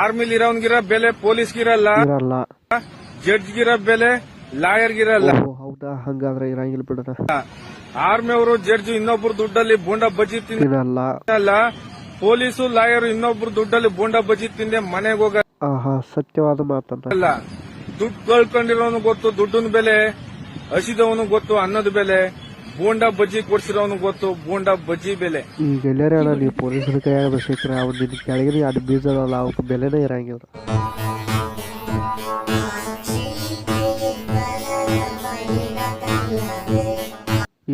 ಆರ್ಮಿಲ್ ಇರೋನ್ಗಿರ ಬೆಲೆ ಪೊಲೀಸ್ಗಿರಲ್ಲ ಇರಲ್ಲ. ಜಡ್ಜ್ಗಿರೋ ಬೆಲೆ ಲಾಯರ್ಗಿರಲ್ಲ. ಓ ಹೌದಾ? ಹಂಗಾದ್ರೆ ಇರಂಗಿಲ್ಲ ಬಿಡೋಣ. ಆರ್ಮಿ ಅವರು ಜಡ್ಜ್ ಇನ್ನೊಬ್ರು ದುಡ್ಡಲ್ಲಿ ಬೋಂಡ ಬಜ್ಜಿ ತಿನ್ನಲ್ಲ ತಿನ್ನಲ್ಲ ಪೊಲೀಸು ಲಾಯರ್ ಇನ್ನೊಬ್ರು ದುಡ್ಡಲ್ಲಿ ಬೋಂಡ ಬಜ್ಜಿ ತಿಂದೆ ಮನೆಗೆ ಹೋಗ ಆಹಾ ಸತ್ಯವಾದ ಮಾತನ್ನ ದುಡ್ಡು ಕಳ್ಕೊಂಡಿರೋನು ಗೊತ್ತು ದುಡ್ಡಿನ ಬೆಲೆ ಹಸಿದವನು ಗೊತ್ತು ಅನ್ನದ ಬೆಲೆ. ಬೋಂಡ ಬಜ್ಜಿ ಕೊಡ್ಸಿರೋನು ಗೊತ್ತು ಬೋಂಡ ಬಜ್ಜಿ ಬೆಲೆ. ಈಗ ಎಲ್ಲಾರ ಅಣ್ಣ ನೀವು ಪೊಲೀಸರ ಕೈಯಾಗ ಸಿಕ್ಕರೆ ಅವ್ನು ನಿನ್ನ ಕೆಳಗಿರಿ ಅದು ಬೀಜದಲ್ಲ ಅವಕ್ಕೆ ಬೆಲೆನೇ ಇರಂಗಿಲ್ಲ.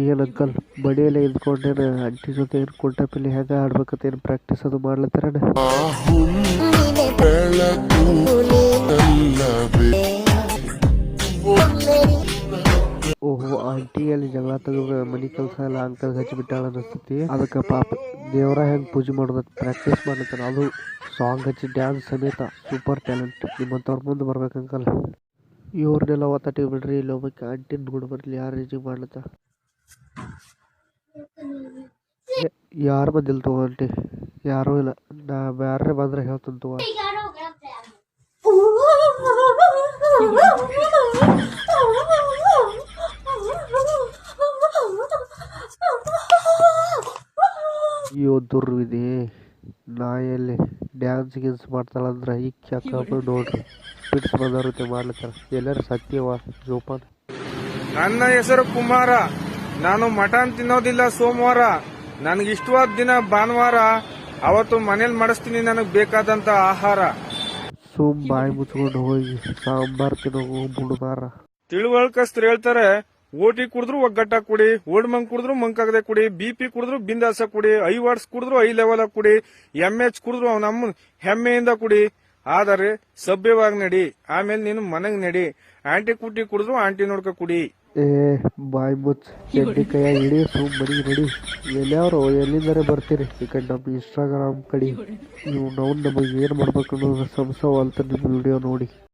ಏನು ಅಂಕಲ್ ಬಡಿಯಲ್ಲೇ ಇದ್ಕೊಂಡೇನು ಅಂಟಿ ಜೊತೆ ಏನು ಪಿಲ್ಲಿ ಹೆಂಗ ಆಡ್ಬೇಕಂತ ಏನು ಪ್ರಾಕ್ಟೀಸ್ ಅದು ಮಾಡ್ಲತ್ತಾರಣ ಓಹೋ ಆಂಟಿಯಲ್ಲಿ ಜಗಳ ತೆಗೆದು ಮನಿ ಕೆಲಸ ಎಲ್ಲ ಅಂಕಲ್ ಹಚ್ಚಿಬಿಟ್ಟಾಳ ಅನಿಸ್ತೈತಿ ಅದಕ್ಕೆ ಪಾಪ ದೇವರ ಹೆಂಗೆ ಪೂಜೆ ಮಾಡೋದು ಪ್ರಾಕ್ಟೀಸ್ ಮಾಡ್ಲತ್ತಾನ ಅದು ಸಾಂಗ್ ಹಚ್ಚಿ ಡ್ಯಾನ್ಸ್ ಸಮೇತ ಸೂಪರ್ ಟ್ಯಾಲೆಂಟ್ ನಿಮ್ಮಂಥವ್ರ ಮುಂದೆ ಬರ್ಬೇಕು ಅಂಕಲ್. ಇವ್ರನ್ನೆಲ್ಲ ಒತ್ತಟಿ ಬಿಡ್ರಿ, ಇಲ್ಲಿ ಒಬ್ಬಕ್ಕೆ ಆಂಟಿನ ಬಿಡ್ ಬರಲಿ, ಯಾರು ರೇಜಿಂಗ್ ಮಾಡ್ಲತ್ತ? ಯಾರು ಬಂದಿಲ್ಲ ತಗೋ ಆಂಟಿ ಯಾರೂ ಇಲ್ಲ. ನಾ ಬ್ಯಾರೆ ಬಂದ್ರೆ ಹೇಳ್ತೀನಿ ತಗೋ. ಅಯ್ಯೋ ದುರ್ವಿಧಿ. ನಾಯಲ್ಲಿ ಡ್ಯಾನ್ಸ್ ಗಿನ್ಸ್ ಮಾಡ್ತಾಳಂದ್ರ ಇಕ್ಕಿ ಹಾಕೊಂಡು ನೋಡ್ರಿ. ಪಿಟ್ಸ್ ಬಂದವ್ರತೆ ಮಾಡ್ಲತ್ತಾರ. ಎಲ್ಲರೂ ಸತ್ಯವ ಜೋಪಾನ. ನನ್ನ ಹೆಸರು ಕುಮಾರ. ನಾನು ಮಟನ್ ತಿನ್ನೋದಿಲ್ಲ ಸೋಮವಾರ. ನನಗೆ ಇಷ್ಟವಾದ ದಿನ ಭಾನುವಾರ. ಅವತ್ತು ಮನೇಲಿ ಮಾಡಿಸ್ತೀನಿ ನನಗೆ ಬೇಕಾದಂತ ಆಹಾರ. ಸುಮ್ ಬಾಯಿ ಮುಚ್ಕೊಂಡು ಹೋಗಿ ಸಾಂಬಾರ್ ತಿನ್ನೋ ಬುಡಬಾರ ತಿಳುವಳ್ಕಸ್ತರು ಹೇಳ್ತಾರೆ ಓಟಿ ಕುಡಿದ್ರು ಒಗ್ಗಟ್ಟ ಕುಡಿ, ಓಲ್ಡ್ ಮಂಕ್ ಕುಡಿದ್ರು ಮಂಕಾಗದೆ ಕುಡಿ ಬಿ ಪಿ ಕುಡಿದ್ರು ಬಿಂದಾಸ ಕುಡಿ ಐ ವಾರ್ಡ್ಸ್ ಕುಡಿದ್ರು ಐ ಲೆವೆಲ್ ಕುಡಿ ಎಂ ಎಚ್ ಕುಡಿದ್ರು ನಮ್ಮ ಹೆಮ್ಮೆಯಿಂದ ಕುಡಿ. ಆದರೆ ಸಭ್ಯವಾಗಿ ನಡಿ, ಆಮೇಲೆ ನೀನು ಮನೆಗೆ ನಡಿ. ಆಂಟಿ ಕುಟ್ಟಿ ಕುಡಿದ್ರು ಆಂಟಿ ನೋಡ್ಕ ಕುಡಿ. ಏ, ಬಾಯ್ ಬುಚ್ ಎಡ್ಡಿ ಕೈಯಾಗ ಇಡಿ ಸುಮ್ ಬಡಿ ನಡಿ. ಎಲ್ಲಿಯವರು ಎಲ್ಲಿಂದರೆ ಬರ್ತೀರಿ? ಈ ಕಡೆ ನಮ್ಮ ಇನ್ಸ್ಟಾಗ್ರಾಮ್ ಕಡೆ. ನೀವು ನಾವು ನಮಗೆ ಏನು ಮಾಡ್ಬೇಕು ಅನ್ನೋದು ಅಂತ ನಿಮ್ಮ ವಿಡಿಯೋ ನೋಡಿ.